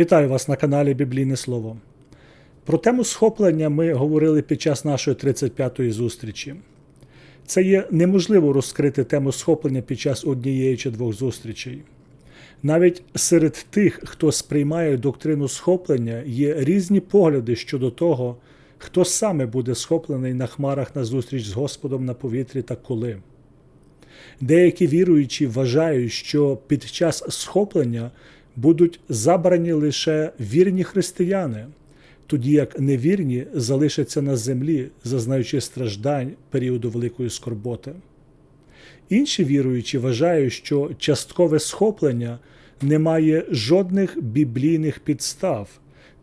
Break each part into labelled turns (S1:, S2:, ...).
S1: Вітаю вас на каналі Біблійне Слово. Про тему схоплення ми говорили під час нашої 35-ї зустрічі. Це є неможливо розкрити тему схоплення під час однієї чи двох зустрічей. Навіть серед тих, хто сприймає доктрину схоплення, є різні погляди щодо того, хто саме буде схоплений на хмарах на зустріч з Господом на повітрі та коли. Деякі віруючі вважають, що під час схоплення будуть забрані лише вірні християни, тоді як невірні залишаться на землі, зазнаючи страждань періоду великої скорботи. Інші віруючі вважають, що часткове схоплення не має жодних біблійних підстав,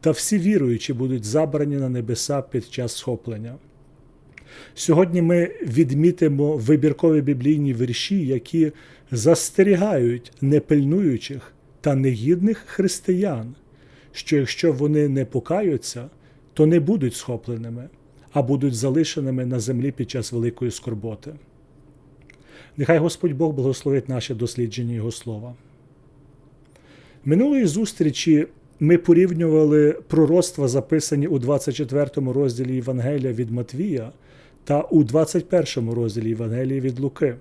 S1: та всі віруючі будуть забрані на небеса під час схоплення. Сьогодні ми відмітимо вибіркові біблійні вірші, які застерігають непильнуючих та негідних християн, що якщо вони не покаються, то не будуть схопленими, а будуть залишеними на землі під час великої скорботи. Нехай Господь Бог благословить наше дослідження Його слова. Минулої зустрічі ми порівнювали пророцтва, записані у 24 розділі Євангелія від Матвія та у 21 розділі Євангелії від Луки.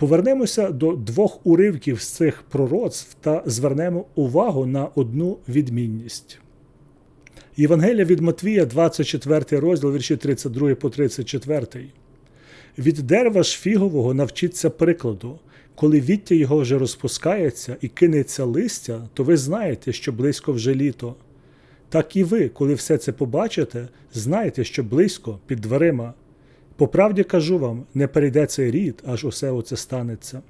S1: Повернемося до двох уривків з цих пророцтв та звернемо увагу на одну відмінність. Євангелія від Матвія, 24 розділ, вірші 32 по 34. Від дерева ж фігового навчиться прикладу. Коли віття його вже розпускається і кинеться листя, то ви знаєте, що близько вже літо. Так і ви, коли все це побачите, знаєте, що близько під дверима. По правді кажу вам, не перейде цей рід, аж усе оце станеться.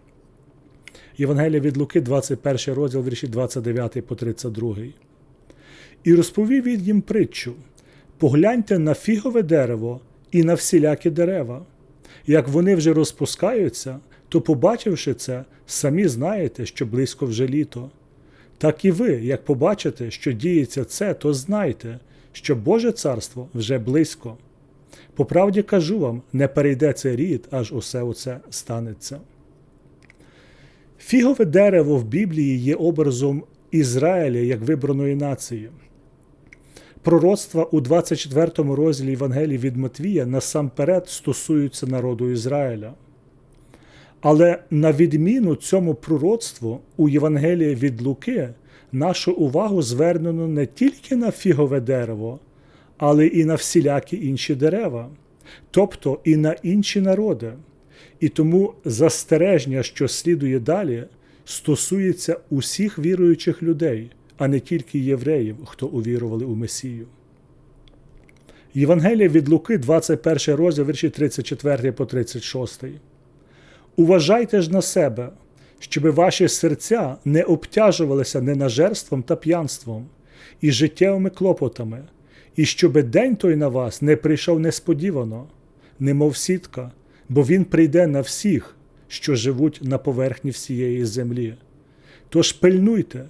S1: Євангелія від Луки, 21 розділ вірші 29 по 32. І розповів він їм притчу: погляньте на фігове дерево і на всілякі дерева. Як вони вже розпускаються, то, побачивши це, самі знаєте, що близько вже літо. Так і ви, як побачите, що діється це, то знайте, що Боже царство вже близько. По правді кажу вам, не перейде цей рід, аж усе оце станеться. Фігове дерево в Біблії є образом Ізраїля як вибраної нації. Пророцтва у 24 розділі Євангелії від Матвія насамперед стосуються народу Ізраїля. Але на відміну цьому пророцтву у Євангелії від Луки нашу увагу звернено не тільки на фігове дерево, але і на всілякі інші дерева, тобто і на інші народи. І тому застереження, що слідує далі, стосується усіх віруючих людей, а не тільки євреїв, хто увірували у Месію. Євангелія від Луки, 21 розділ, вірші 34 по 36. Уважайте ж на себе, щоб ваші серця не обтяжувалися ненажерством та п'янством і життєвими клопотами, і щоб день той на вас не прийшов несподівано, немов сітка, бо він прийде на всіх, що живуть на поверхні всієї землі. Тож пильнуйте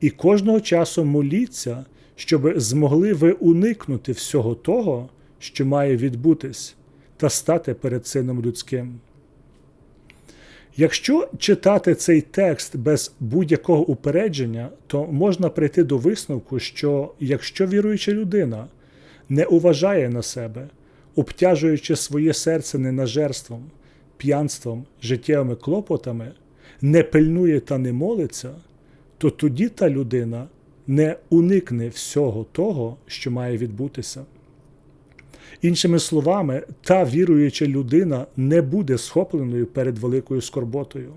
S1: і кожного часу моліться, щоб змогли ви уникнути всього того, що має відбутись, та стати перед Сином Людським. Якщо читати цей текст без будь-якого упередження, то можна прийти до висновку, що якщо віруюча людина не уважає на себе, обтяжуючи своє серце ненажерством, п'янством, життєвими клопотами, не пильнує та не молиться, то тоді та людина не уникне всього того, що має відбутися. Іншими словами, та віруюча людина не буде схопленою перед великою скорботою.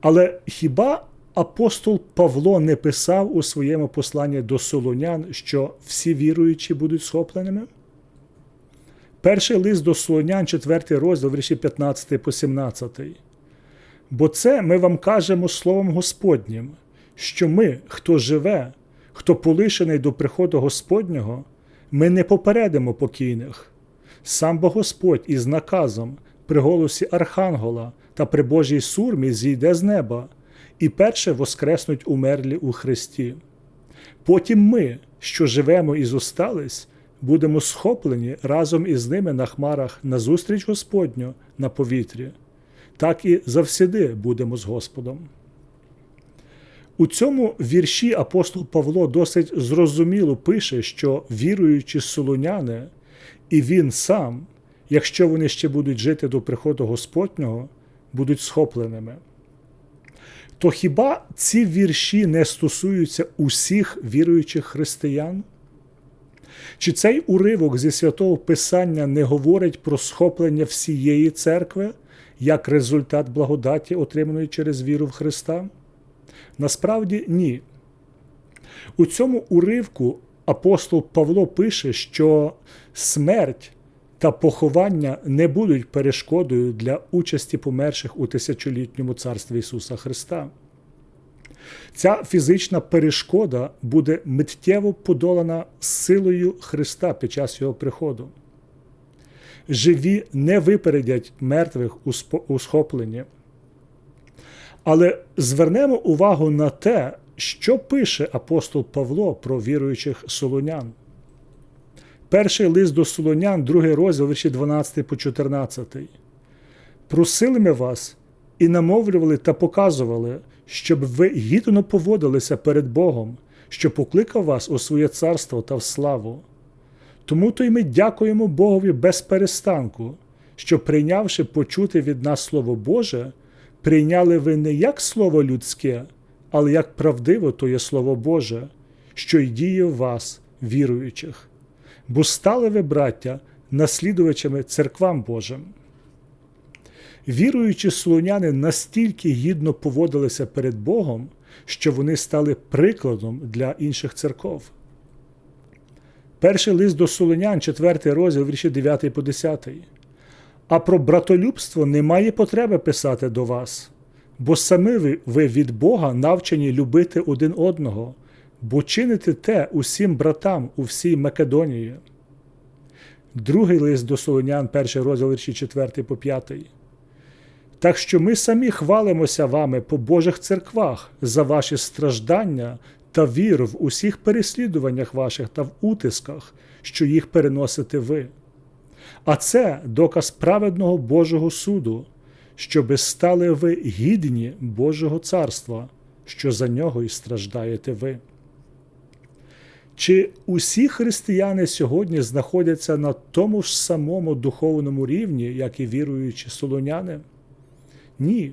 S1: Але хіба апостол Павло не писав у своєму посланні до Солонян, що всі віруючі будуть схопленими? Перший лист до Солонян, 4 розділ, вірші 15 по 17. Бо це ми вам кажемо Словом Господнім, що ми, хто живе, хто полишений до приходу Господнього, ми не попередимо покійних. Сам бо Господь із наказом при голосі Архангела та при Божій сурмі зійде з неба, і перше воскреснуть умерлі у Христі. Потім ми, що живемо і зостались, будемо схоплені разом із ними на хмарах на зустріч Господню на повітрі, так і завсіди будемо з Господом. У цьому вірші апостол Павло досить зрозуміло пише, що віруючі солоняни, і він сам, якщо вони ще будуть жити до приходу Господнього, будуть схопленими. То хіба ці вірші не стосуються усіх віруючих християн? Чи цей уривок зі святого Писання не говорить про схоплення всієї церкви як результат благодаті, отриманої через віру в Христа? Насправді ні. У цьому уривку апостол Павло пише, що смерть та поховання не будуть перешкодою для участі померших у тисячолітньому царстві Ісуса Христа. Ця фізична перешкода буде миттєво подолана силою Христа під час Його приходу. Живі не випередять мертвих у схопленні. Але звернемо увагу на те, що пише апостол Павло про віруючих солонян. Перший лист до Солонян, другий розділ, вірші 12 по 14. Просили ми вас і намовлювали та показували, щоб ви гідно поводилися перед Богом, що покликав вас у своє царство та в славу. Тому то й ми дякуємо Богові без перестанку, що, прийнявши почути від нас Слово Боже, прийняли ви не як слово людське, але як правдиво то є Слово Боже, що й діє в вас, віруючих бо стали ви, браття, наслідувачами церквам Божим. Віруючі слоняни настільки гідно поводилися перед Богом, що вони стали прикладом для інших церков. Перший лист до Солонян, 4 розділ, вірші 9 по 10. А про братолюбство немає потреби писати до вас, бо самі ви від Бога навчені любити один одного бо чините те усім братам у всій Македонії. Другий лист до Солонян, перший розділ вірші 4 по 5. Так що ми самі хвалимося вами по Божих церквах за ваші страждання та віру в усіх переслідуваннях ваших та в утисках, що їх переносите ви. А це доказ праведного Божого суду, щоби стали ви гідні Божого царства, що за нього і страждаєте ви. Чи усі християни сьогодні знаходяться на тому ж самому духовному рівні, як і віруючі солоняни? Ні.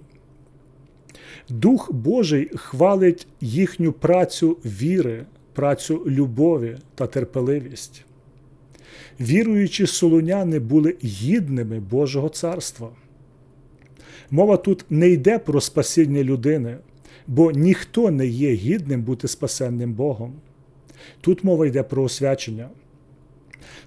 S1: Дух Божий хвалить їхню працю віри, працю любові та терпеливість. Віруючі солоняни були гідними Божого царства. Мова тут не йде про спасіння людини, бо ніхто не є гідним бути спасенним Богом. Тут мова йде про освячення.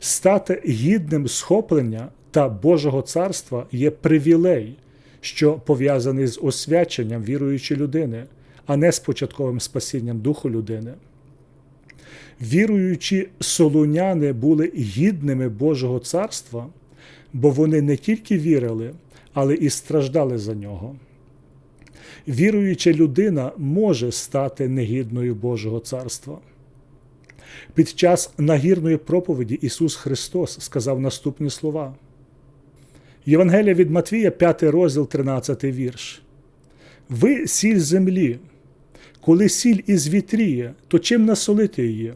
S1: Стати гідним схоплення та Божого царства є привілей, що пов'язаний з освяченням віруючої людини, а не з початковим спасінням духу людини. Віруючі солуняни були гідними Божого царства, бо вони не тільки вірили, але і страждали за нього. Віруюча людина може стати негідною Божого царства. Під час нагірної проповіді Ісус Христос сказав наступні слова. Євангелія від Матвія, 5 розділ, 13 вірш. Ви сіль землі, коли сіль із вітріє, то чим насолити її?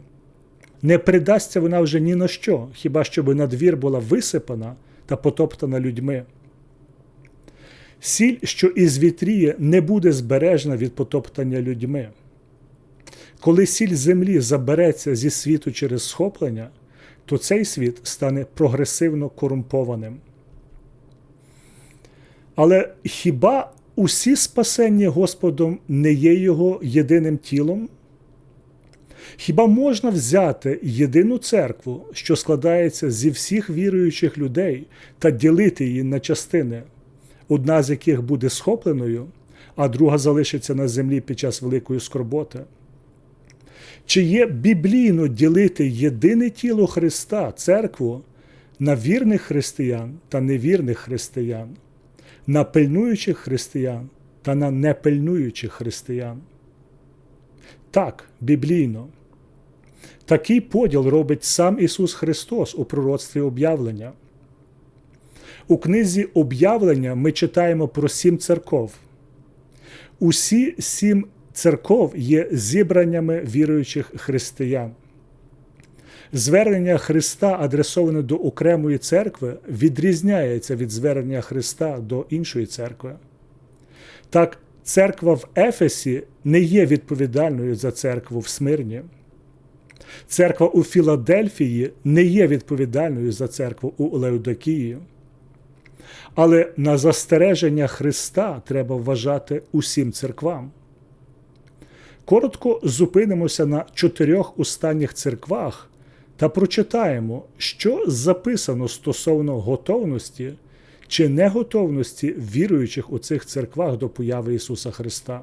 S1: Не придасться вона вже ні на що, хіба щоб на двір була висипана та потоптана людьми. Сіль, що із вітріє, не буде збережена від потоптання людьми. Коли сіль землі забереться зі світу через схоплення, то цей світ стане прогресивно корумпованим. Але хіба усі спасені Господом не є Його єдиним тілом? Хіба можна взяти єдину церкву, що складається зі всіх віруючих людей, та ділити її на частини, одна з яких буде схопленою, а друга залишиться на землі під час великої скорботи? Чи є біблійно ділити єдине тіло Христа, церкву, на вірних християн та невірних християн, на пильнуючих християн та на непильнуючих християн? Так, біблійно. Такий поділ робить сам Ісус Христос у пророцтві об'явлення. У книзі об'явлення ми читаємо про сім церков. Усі сім церков є зібраннями віруючих християн. Звернення Христа, адресоване до окремої церкви, відрізняється від звернення Христа до іншої церкви. Так, церква в Ефесі не є відповідальною за церкву в Смирні. Церква у Філадельфії не є відповідальною за церкву у Леодокії. Але на застереження Христа треба вважати усім церквам. Коротко зупинимося на чотирьох останніх церквах та прочитаємо, що записано стосовно готовності чи неготовності віруючих у цих церквах до появи Ісуса Христа.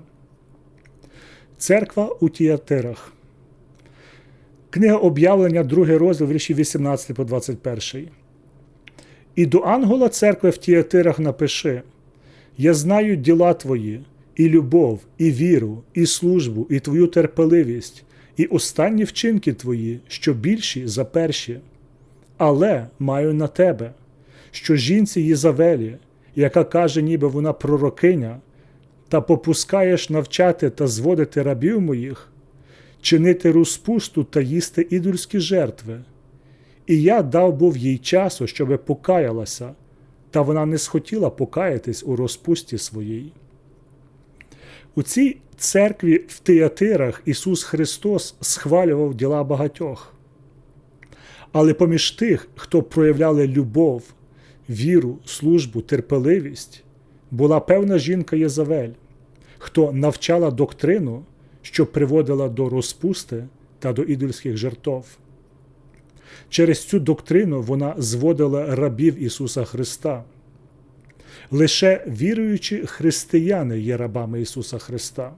S1: Церква у Тіатирах. Книга об'явлення, 2 розділ вірші 18 по 21. І до ангела церкви в Тіатирах напиши: Я знаю діла твої, і любов, і віру, і службу, і твою терпеливість, і останні вчинки твої, що більші за перші. Але маю на тебе, що жінці Єзавелі, яка каже, ніби вона пророкиня, та попускаєш навчати та зводити рабів моїх, чинити розпусту та їсти ідольські жертви. І я дав був їй часу, щоби покаялася, та вона не схотіла покаятись у розпусті своїй. У цій церкві в Тиатирах Ісус Христос схвалював діла багатьох. Але поміж тих, хто проявляли любов, віру, службу, терпеливість, була певна жінка Єзавель, хто навчала доктрину, що приводила до розпусти та до ідольських жертв. Через цю доктрину вона зводила рабів Ісуса Христа. Лише віруючі християни є рабами Ісуса Христа.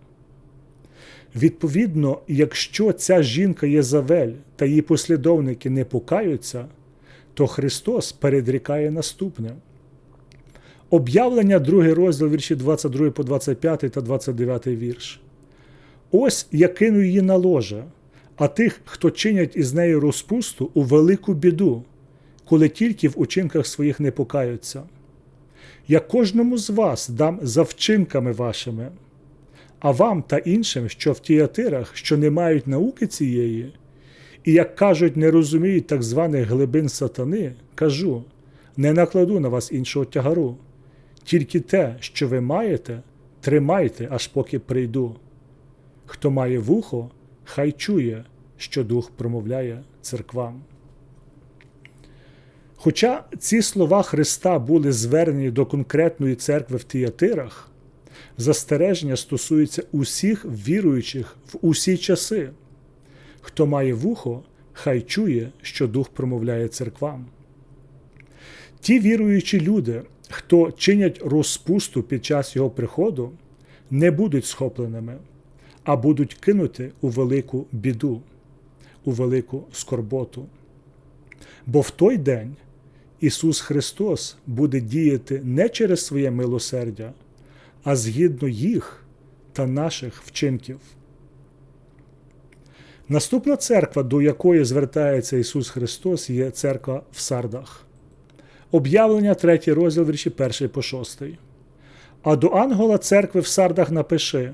S1: Відповідно, якщо ця жінка Єзавель та її послідовники не покаються, то Христос передрікає наступне. Об'явлення 2 розділ вірші 22 по 25 та 29 вірш. Ось я кину її на ложе, а тих, хто чинять із нею розпусту, у велику біду, коли тільки в учинках своїх не покаються. Я кожному з вас дам за вчинками вашими, а вам та іншим, що в тіатирах, що не мають науки цієї, і, як кажуть, не розуміють так званих глибин сатани, кажу: не накладу на вас іншого тягару, тільки те, що ви маєте, тримайте, аж поки прийду. Хто має вухо, хай чує, що дух промовляє церквам. Хоча ці слова Христа були звернені до конкретної церкви в Тіатирах, застереження стосується усіх віруючих в усі часи. Хто має вухо, хай чує, що дух промовляє церквам. Ті віруючі люди, хто чинять розпусту під час його приходу, не будуть схопленими, а будуть кинути у велику біду, у велику скорботу. Бо в той день Ісус Христос буде діяти не через своє милосердя, а згідно їх та наших вчинків. Наступна церква, до якої звертається Ісус Христос, є церква в Сардах. Об'явлення 3 розділ вірші 1 по 6. А до ангела церкви в Сардах напиши: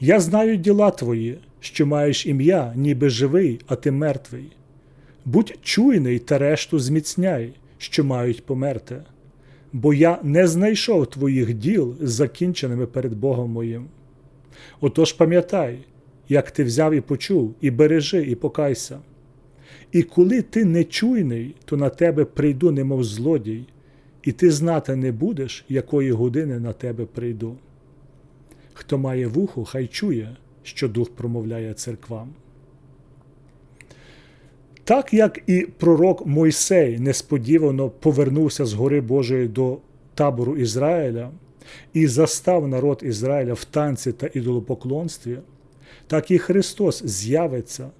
S1: Я знаю діла твої, що маєш ім'я, ніби живий, а ти мертвий. Будь чуйний та решту зміцняй, що мають померти, бо я не знайшов твоїх діл закінченими перед Богом моїм. Отож пам'ятай, як ти взяв і почув, і бережи, і покайся. І коли ти нечуйний, то на тебе прийду, немов злодій, і ти знати не будеш, якої години на тебе прийду. Хто має вухо, хай чує, що дух промовляє церквам. Так як і пророк Мойсей несподівано повернувся з гори Божої до табору Ізраїля і застав народ Ізраїля в танці та ідолопоклонстві, так і Христос з'явиться,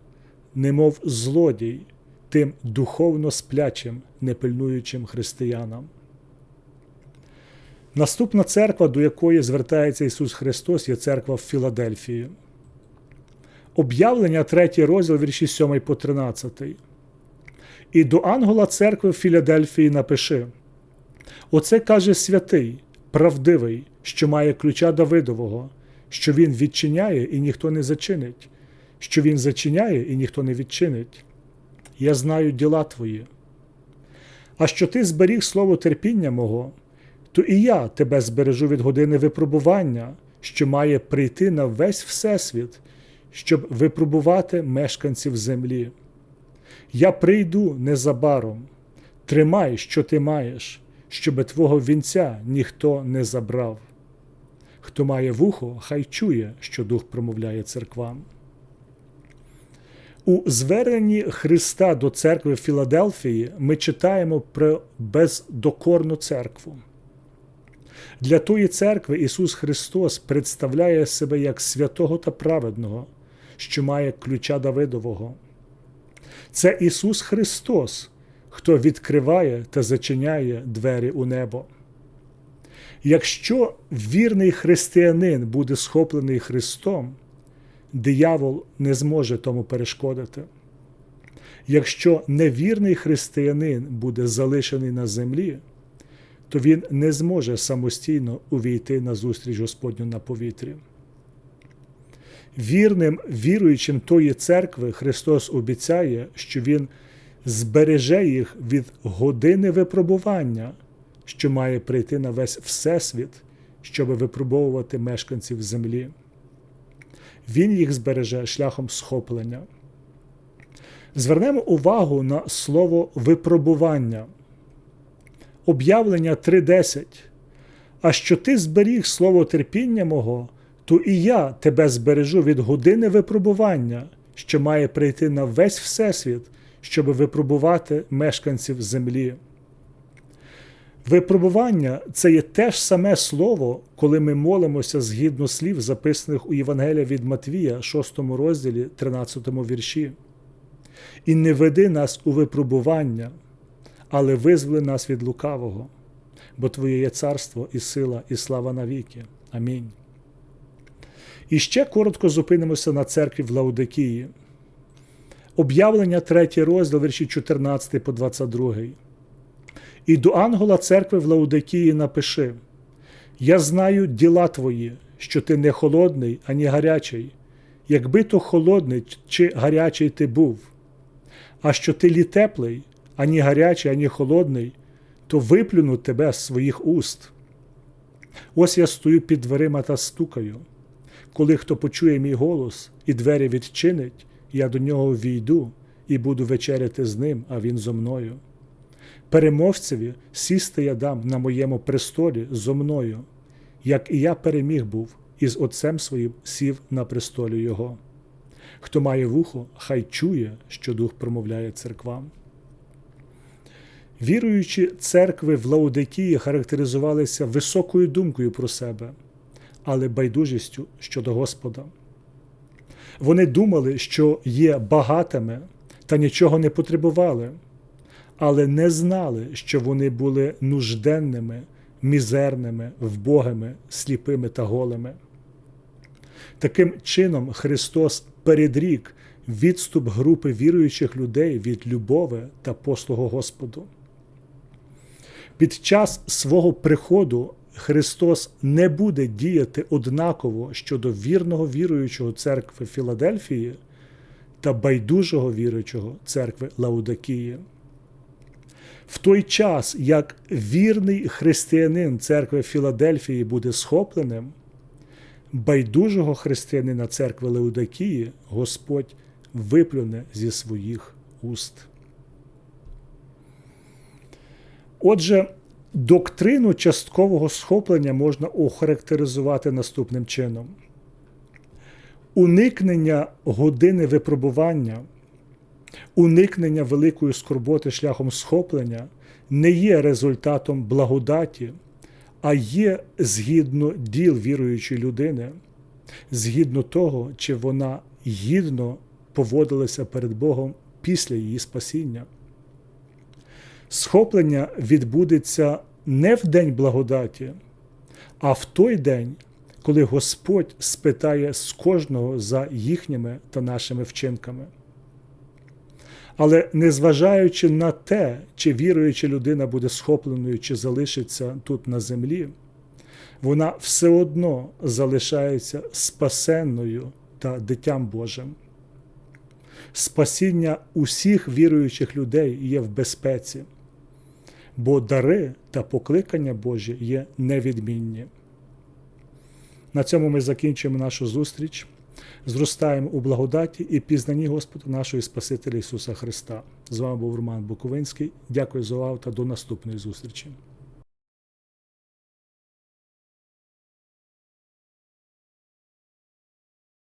S1: немов злодій, тим духовно сплячим, непильнуючим християнам. Наступна церква, до якої звертається Ісус Христос, є церква в Філадельфії. Об'явлення 3 розділ вірші 7 по 13. І до ангела церкви в Філадельфії напиши: Оце каже святий, правдивий, що має ключа Давидового, що він відчиняє і ніхто не зачинить, що він зачиняє і ніхто не відчинить. Я знаю діла твої. А що ти зберіг слово терпіння мого, то і я тебе збережу від години випробування, що має прийти на весь Всесвіт, щоб випробувати мешканців землі. Я прийду незабаром, тримай, що ти маєш, щоби твого вінця ніхто не забрав. Хто має вухо, хай чує, що Дух промовляє церквам. У зверненні Христа до церкви Філадельфії ми читаємо про бездокорну церкву. Для тої церкви Ісус Христос представляє себе як святого та праведного, що має ключа Давидового. Це Ісус Христос, хто відкриває та зачиняє двері у небо. Якщо вірний християнин буде схоплений Христом, диявол не зможе тому перешкодити. Якщо невірний християнин буде залишений на землі, то він не зможе самостійно увійти на зустріч Господню на повітрі. Вірним віруючим тої церкви Христос обіцяє, що Він збереже їх від години випробування, що має прийти на весь Всесвіт, щоб випробовувати мешканців землі. Він їх збереже шляхом схоплення. Звернемо увагу на слово випробування. Об'явлення 3.10. А що ти зберіг слово терпіння мого, то і я тебе збережу від години випробування, що має прийти на весь Всесвіт, щоб випробувати мешканців землі. Випробування це є те ж саме слово, коли ми молимося згідно слів, записаних у Євангелія від Матвія, 6 розділі, 13 вірші. І не веди нас у випробування, але визволи нас від лукавого, бо Твоє є царство і сила, і слава навіки. Амінь. І ще коротко зупинимося на церкві в Лаудикії. Об'явлення 3 розділ, вірші 14 по 22. І до ангела церкви в Лаудикії напиши: Я знаю діла твої, що ти не холодний, ані гарячий, якби то холодний чи гарячий ти був, а що ти лі теплий, ані гарячий, ані холодний, то виплюну тебе з своїх уст. Ось я стою під дверима та стукаю. Коли хто почує мій голос і двері відчинить, я до нього війду і буду вечеряти з ним, а він зо мною. Перемовцеві сісти я дам на моєму престолі зо мною, як і я переміг був, і з отцем своїм сів на престолі Його. Хто має вухо, хай чує, що Дух промовляє церквам. Віруючі церкви в Лаудикії характеризувалися високою думкою про себе, але байдужістю щодо Господа. Вони думали, що є багатими та нічого не потребували, але не знали, що вони були нужденними, мізерними, вбогими, сліпими та голими. Таким чином, Христос передрік відступ групи віруючих людей від любови та послугу Господу. Під час свого приходу Христос не буде діяти однаково щодо вірного віруючого церкви Філадельфії та байдужого віруючого церкви Лаудакії. В той час, як вірний християнин церкви Філадельфії буде схопленим, байдужого християнина церкви Леудакії Господь виплюне зі своїх уст. Отже, доктрину часткового схоплення можна охарактеризувати наступним чином: уникнення години випробування, уникнення великої скорботи шляхом схоплення не є результатом благодаті, а є згідно діл віруючої людини, згідно того, чи вона гідно поводилася перед Богом після її спасіння. Схоплення відбудеться не в день благодаті, а в той день, коли Господь спитає з кожного за їхніми та нашими вчинками. Але незважаючи на те, чи віруюча людина буде схопленою, чи залишиться тут на землі, вона все одно залишається спасенною та дитям Божим. Спасіння усіх віруючих людей є в безпеці, бо дари та покликання Божі є невідмінні. На цьому ми закінчуємо нашу зустріч. Зростаємо у благодаті і пізнанні Господа нашого Спасителя Ісуса Христа. З вами був Роман Буковинський. Дякую за увагу та до наступної зустрічі.